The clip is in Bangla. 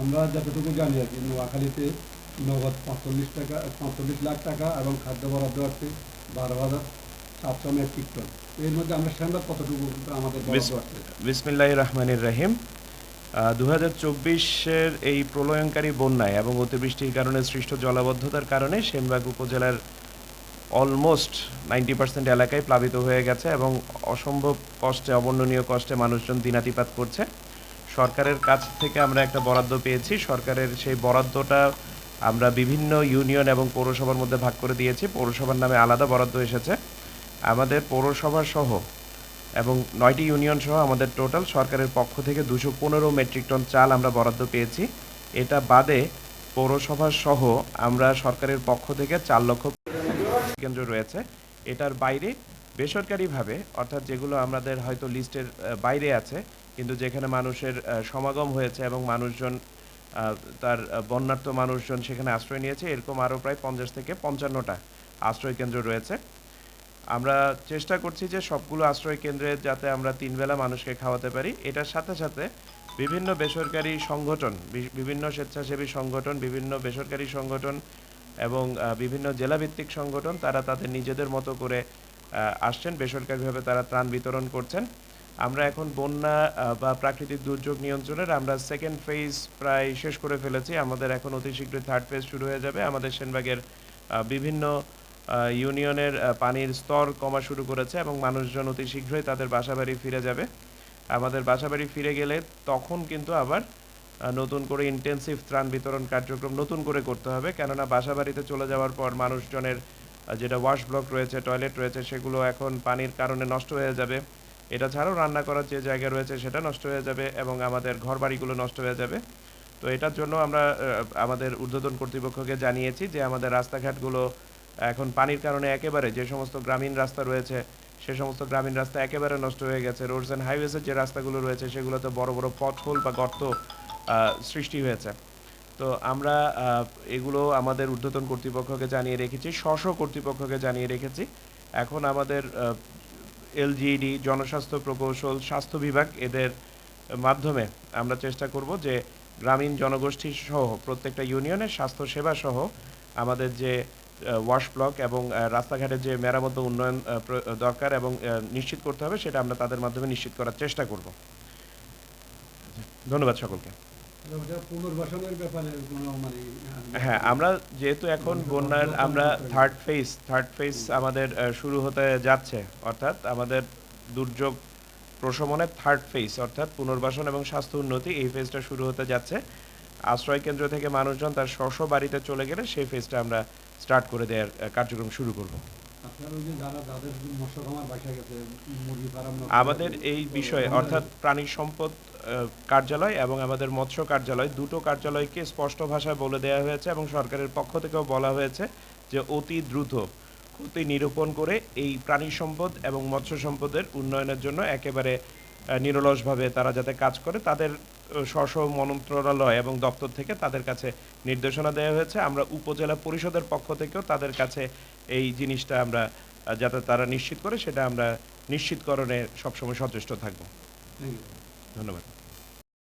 আমরা যতটুকু জানি আর কি নোয়াখালীতে নগদ পঁয়তাল্লিশ টাকা পঁয়তাল্লিশ লাখ টাকা এবং খাদ্য বরাদ্দ আছে বারো হাজার সাতশো মেট্রিক টন। এর মধ্যে আমরা সেন্দার কতটুকু আমাদের বিসমিল্লাহ রহমানির রহিম। দু হাজার চব্বিশের এই প্রলয়ঙ্কারী বন্যায় এবং অতিবৃষ্টির কারণে সৃষ্ট জলাবদ্ধতার কারণে সেনবাগ উপজেলার অলমোস্ট নাইনটি পার্সেন্ট এলাকায় প্লাবিত হয়ে গেছে এবং অসম্ভব কষ্টে অবর্ণনীয় কষ্টে মানুষজন দিনাতিপাত করছে। সরকারের কাছ থেকে আমরা একটা বরাদ্দ পেয়েছি। সরকারের সেই বরাদ্দটা আমরা বিভিন্ন ইউনিয়ন এবং পৌরসভার মধ্যে ভাগ করে দিয়েছি। পৌরসভার নামে আলাদা বরাদ্দ এসেছে। আমাদের পৌরসভা সহ এবং নয়টি ইউনিয়ন সহ আমাদের টোটাল সরকারের পক্ষ থেকে দুশো পনেরো মেট্রিক টন চাল আমরা বরাদ্দ পেয়েছি। এটা বাদে পৌরসভা সহ আমরা সরকারের পক্ষ থেকে চার লক্ষ কেন্দ্র রয়েছে। এটার বাইরে বেসরকারিভাবে, অর্থাৎ যেগুলো আমাদের হয়তো লিস্টের বাইরে আছে, কিন্তু যেখানে মানুষের সমাগম হয়েছে এবং মানুষজন তার বন্যার্থ মানুষজন সেখানে আশ্রয় নিয়েছে, এরকম আরও প্রায় পঞ্চাশ থেকে পঞ্চান্নটা আশ্রয় কেন্দ্র রয়েছে। আমরা চেষ্টা করছি যে সবগুলো আশ্রয় কেন্দ্রে যাতে আমরা তিনবেলা মানুষকে খাওয়াতে পারি। এটার সাথে সাথে বিভিন্ন বেসরকারি সংগঠন বিভিন্ন স্বেচ্ছাসেবী সংগঠন, বিভিন্ন বেসরকারি সংগঠন এবং বিভিন্ন জেলাভিত্তিক সংগঠন, তারা তাদের নিজেদের মতো করে আসছেন। বেসরকারিভাবে তারা ত্রাণ বিতরণ করছেন। আমরা এখন বন্যা বা প্রাকৃতিক দুর্যোগ নিয়ন্ত্রণের আমরা সেকেন্ড ফেজ প্রায় শেষ করে ফেলেছি। আমাদের এখন অতি শীঘ্রই থার্ড ফেজ শুরু হয়ে যাবে। আমাদের সেনবাগের বিভিন্ন ইউনিয়নের পানির স্তর কমা শুরু করেছে এবং মানুষজন অতি শীঘ্রই তাদের বাসাবাড়ি ফিরে যাবে। আমাদের বাসাবাড়ি ফিরে গেলে তখন কিন্তু আবার নতুন করে ইন্টেন্সিভ ত্রাণ বিতরণ কার্যক্রম নতুন করে করতে হবে। কেননা বাসাবাড়িতে চলে যাওয়ার পর মানুষজনের যেটা ওয়াশ ব্লক রয়েছে টয়লেট রয়েছে, সেগুলো এখন পানির কারণে নষ্ট হয়ে যাবে। এটা ছাড়াও রান্না করার যে জায়গা রয়েছে, সেটা নষ্ট হয়ে যাবে এবং আমাদের ঘরবাড়িগুলো নষ্ট হয়ে যাবে। তো এটার জন্য আমরা আমাদের ঊর্ধ্বতন কর্তৃপক্ষকে জানিয়েছি যে আমাদের রাস্তাঘাটগুলো এখন পানির কারণে একেবারে যে সমস্ত গ্রামীণ রাস্তা রয়েছে, সে সমস্ত গ্রামীণ রাস্তা একেবারে নষ্ট হয়ে গেছে। রোডস অ্যান্ড হাইওয়েজের যে রাস্তাগুলো রয়েছে, সেগুলোতে বড় বড় পথহোল বা গর্ত সৃষ্টি হয়েছে। তো আমরা এগুলো আমাদের ঊর্ধ্বতন কর্তৃপক্ষকে জানিয়ে রেখেছি স্ব কর্তৃপক্ষকে জানিয়ে রেখেছি। এখন আমাদের এলজিইডি জনস্বাস্থ্য প্রকৌশল, স্বাস্থ্য বিভাগ এদের মাধ্যমে আমরা চেষ্টা করব যে গ্রামীণ জনগোষ্ঠী সহ, প্রত্যেকটা ইউনিয়নের স্বাস্থ্য সেবা সহ আমাদের যে ওয়াশ ব্লক এবং রাস্তাঘাটের যে মেরামত উন্নয়ন দরকার এবং নিশ্চিত করতে হবে, সেটা আমরা তাদের মাধ্যমে নিশ্চিত করার চেষ্টা করব। ধন্যবাদ সকলকে। মানে হ্যাঁ আমরা যেহেতু এখন বন্যার আমরা থার্ড ফেজ থার্ড ফেজ আমাদের শুরু হতে যাচ্ছে অর্থাৎ আমাদের দুর্যোগ প্রশমনের থার্ড ফেজ অর্থাৎ পুনর্বাসন এবং স্বাস্থ্য উন্নতি এই ফেজটা শুরু হতে যাচ্ছে। আশ্রয় কেন্দ্র থেকে মানুষজন তার স্ব বাড়িতে চলে গেলে সেই ফেজটা আমরা স্টার্ট করে দেওয়ার কার্যক্রম শুরু করব। আমাদের এই বিষয়ে অর্থাৎ প্রাণী সম্পদ কার্যালয় এবং আমাদের মৎস্য কার্যালয়। দুটো কার্যালয়কে স্পষ্ট ভাষায় বলে দেওয়া হয়েছে এবং সরকারের পক্ষ থেকেও বলা হয়েছে যে অতি দ্রুত ক্ষতি নিরূপণ করে এই প্রাণী সম্পদ এবং মৎস্য সম্পদের উন্নয়নের জন্য একেবারে নিরলসভাবে তারা যাতে কাজ করে তাদের স্ব মন্ত্রণালয় এবং দপ্তর থেকে তাদের কাছে নির্দেশনা দেওয়া হয়েছে। আমরা উপজেলা পরিষদের পক্ষ থেকেও তাদের কাছে এই জিনিসটা আমরা যাতে তারা নিশ্চিত করে সেটা আমরা নিশ্চিতকরণে সবসময় সচেষ্ট থাকব। ধন্যবাদ।